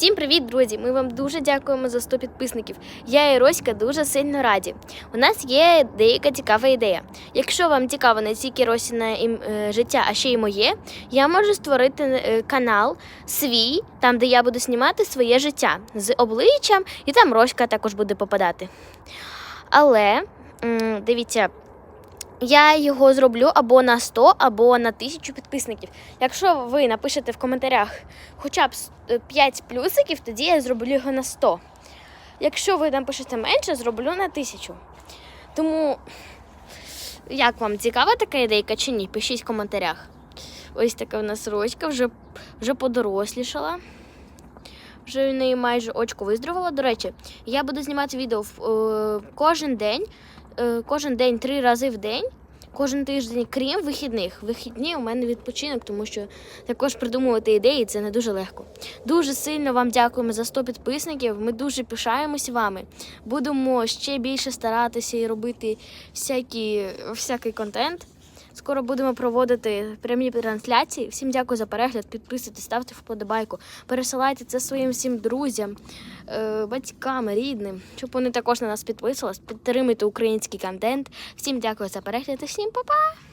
Всім привіт, друзі! Ми вам дуже дякуємо за 100 підписників. Я і Роська дуже сильно раді. У нас є деяка цікава ідея. Якщо вам цікаво не тільки Росіне життя, а ще й моє, я можу створити е, канал свій, там де я буду знімати своє життя з обличчям, і там Роська також буде попадати. Але дивіться. Я його зроблю або на 100, або на 1000 підписників. Якщо ви напишете в коментарях хоча б 5 плюсиків, тоді я зроблю його на 100. Якщо ви напишете менше, зроблю на 1000. Тому, як вам цікава така ідейка чи ні? Пишіть в коментарях. Ось така в нас рочка, вже, вже подорослішала. Вже в неї майже очко виздоровіло. До речі, я буду знімати відео в- е, кожен день, е, кожен день три рази в день. Кожен тиждень, крім вихідних. Вихідні у мене відпочинок, тому що також придумувати ідеї це не дуже легко. Дуже сильно вам дякуємо за 100 підписників. Ми дуже пишаємось вами. Будемо ще більше старатися і робити всякі, всякий контент. Скоро будемо проводити прямі трансляції. Всім дякую за перегляд. Підписуйтесь, ставте вподобайку, пересилайте це своїм всім друзям, е, батькам, рідним, щоб вони також на нас підписувались. Підтримуйте український контент. Всім дякую за перегляд і всім па-па!